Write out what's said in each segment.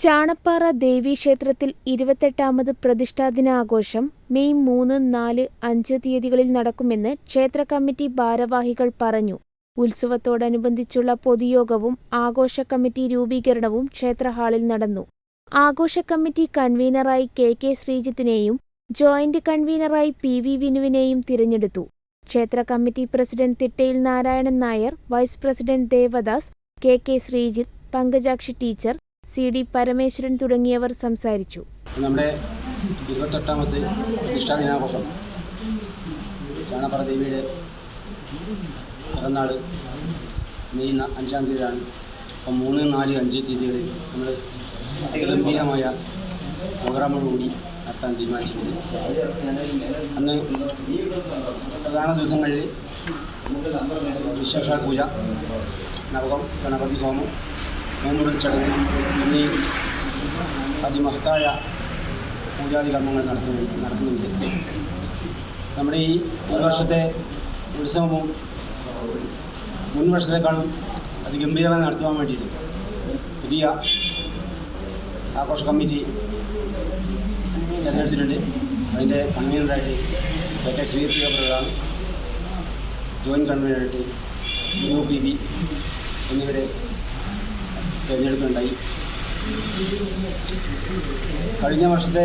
Chanappara ദേവീക്ഷേത്രത്തിൽ ഇരുപത്തെട്ടാമത് പ്രതിഷ്ഠാദിനാഘോഷം May മൂന്ന് നാല് അഞ്ച് തീയതികളിൽ നടക്കുമെന്ന് ക്ഷേത്ര കമ്മിറ്റി ഭാരവാഹികൾ പറഞ്ഞു. ഉത്സവത്തോടനുബന്ധിച്ചുള്ള പൊതുയോഗവും ആഘോഷ കമ്മിറ്റി രൂപീകരണവും ക്ഷേത്രഹാളിൽ നടന്നു. ആഘോഷ കമ്മിറ്റി കൺവീനറായി കെ കെ ശ്രീജിത്തിനെയും ജോയിന്റ് കൺവീനറായി പി വി വിനുവിനെയും തിരഞ്ഞെടുത്തു. ക്ഷേത്ര committee president തിട്ടയിൽ Narayanan Nair vice president Devadas K K Sreejith Pankajakshi teacher C D Parameswaran തുടങ്ങിയവർ സംസാരിച്ചു. നമ്മുടെ ഇരുപത്തെട്ടാമത്തെ പ്രതിഷ്ഠാ ദിനാഘോഷം. ചാണപ്പറ ദേവിയുടെ പിറന്നാൾ മെയ് അഞ്ചാം തീയതിയാണ്. അപ്പം മൂന്ന് നാല് അഞ്ച് തീയതികളിൽ നമ്മൾ അതിഗംഭീരമായ പ്രോഗ്രാമോടുകൂടി നടത്താൻ തീരുമാനിച്ചിട്ടുണ്ട്. അന്ന് പ്രധാന ദിവസങ്ങളിൽ വിശേഷ പൂജ നവകം ഗണപതി ഹോമം പൂമുടൽ ചടങ്ങ് ഇന്നീ അതിമഹത്തായ പൂജാതി കർമ്മങ്ങൾ നടത്തുന്നു നടത്തുന്നുണ്ട് നമ്മുടെ ഈ വർഷത്തെ ഉത്സവവും മുൻ വർഷത്തെക്കാളും അതിഗംഭീരമായി നടത്തുവാൻ വേണ്ടിയിട്ട് പുതിയ ആഘോഷ കമ്മിറ്റി തിരഞ്ഞെടുത്തിട്ടുണ്ട്. അതിന്റെ കൺവീനറായിട്ട് കെ ശ്രീപ്രിയ പ്രകാരം ജോയിന്റ് കൺവീനറായിട്ട് യു പി ബി എന്നിവരെ തിരഞ്ഞെടുക്കുകയുണ്ടായി കഴിഞ്ഞ വർഷത്തെ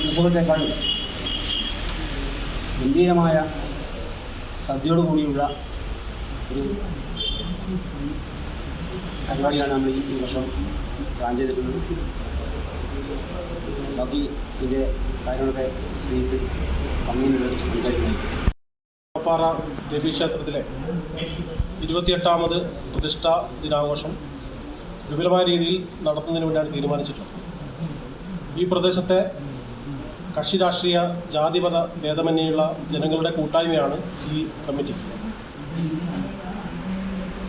ഉത്സവത്തെക്കാൾ ഗംഭീരമായ സദ്യയോടുകൂടിയുള്ള ഒരു പരിപാടിയാണ് നമ്മൾ ഈ വർഷം പ്ലാൻ ചെയ്തിട്ടുള്ളത്. ബാക്കി ഇതിന്റെ കാര്യങ്ങളൊക്കെ ശ്രീജിത്ത് കമ്മ്യൂണിറ്റി സംസാരിക്കുന്നത് പാറ ദേവീക്ഷേത്രത്തിലെ ഇരുപത്തിയെട്ടാമത് പ്രതിഷ്ഠാ ദിനാഘോഷം വിപുലമായ രീതിയിൽ നടത്തുന്നതിന് വേണ്ടിയാണ് തീരുമാനിച്ചിട്ടുള്ളത്. ഈ പ്രദേശത്തെ കക്ഷി രാഷ്ട്രീയ ജാതിമത ഭേദമന്യുള്ള ജനങ്ങളുടെ കൂട്ടായ്മയാണ് ഈ കമ്മിറ്റി.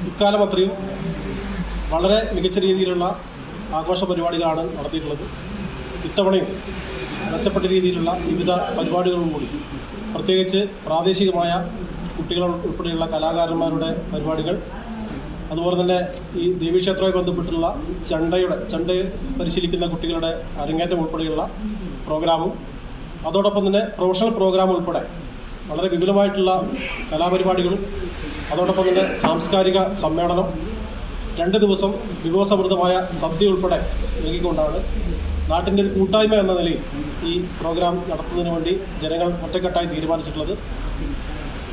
ഇക്കാലം അത്രയും വളരെ മികച്ച രീതിയിലുള്ള ആഘോഷ പരിപാടികളാണ് നടത്തിയിട്ടുള്ളത്. ഇത്തവണയും മെച്ചപ്പെട്ട രീതിയിലുള്ള വിവിധ പരിപാടികളും കൂടി പ്രത്യേകിച്ച് പ്രാദേശികമായ കുട്ടികൾ ഉൾപ്പെടെയുള്ള കലാകാരന്മാരുടെ പരിപാടികൾ. അതുപോലെ തന്നെ ഈ ദേവീക്ഷേത്രവുമായി ബന്ധപ്പെട്ടുള്ള ചണ്ടയുടെ ചണ്ട പരിശീലിക്കുന്ന കുട്ടികളുടെ അരങ്ങേറ്റം ഉൾപ്പെടെയുള്ള പ്രോഗ്രാമും. അതോടൊപ്പം തന്നെ പ്രൊഫഷണൽ പ്രോഗ്രാം ഉൾപ്പെടെ വളരെ വിപുലമായിട്ടുള്ള കലാപരിപാടികളും. അതോടൊപ്പം തന്നെ സാംസ്കാരിക സമ്മേളനം. രണ്ട് ദിവസം വിഭവസമൃദ്ധമായ സദ്യ ഉൾപ്പെടെ നൽകിക്കൊണ്ടാണ് നാട്ടിന്റെ ഒരു കൂട്ടായ്മ എന്ന നിലയിൽ ഈ പ്രോഗ്രാം നടത്തുന്നതിന് വേണ്ടി ജനങ്ങൾ ഒറ്റക്കെട്ടായി തീരുമാനിച്ചിട്ടുള്ളത്.